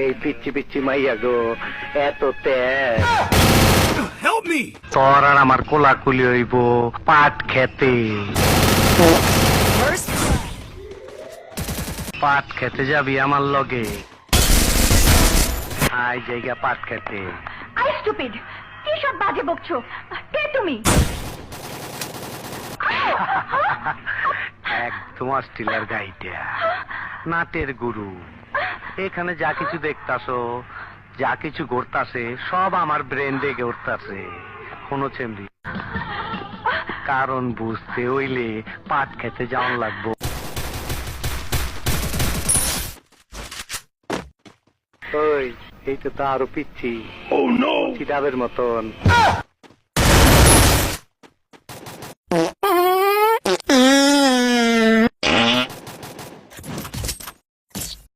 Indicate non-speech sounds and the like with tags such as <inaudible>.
এই পিচ্ছি পিচ্ছি মাইয়া গো এত তেজ। Help me! তোর আর আমার কোলাকুলি হইব পাট খেতে। পাট খেতে যাবি আমার লগে। আই জায়গা পাট খেতে। আই স্টুপিড কি সব বাজে বকছো? কে তুমি? <laughs> একদম অস্ট্রেলিয়ার গাইটা নাটের গুরু। এখানে যা কিছু দেখতাছো যা কিছু ঘটতাছে সব আমার ব্রেন দেখে উঠতাছে। কোনো চেমরি কারণ বুঝতে হইলে পাট খেতে যাওয়ান লাগবো। ওই এই তো তো আরও পিচ্ছি। Oh কিতাবের মতন।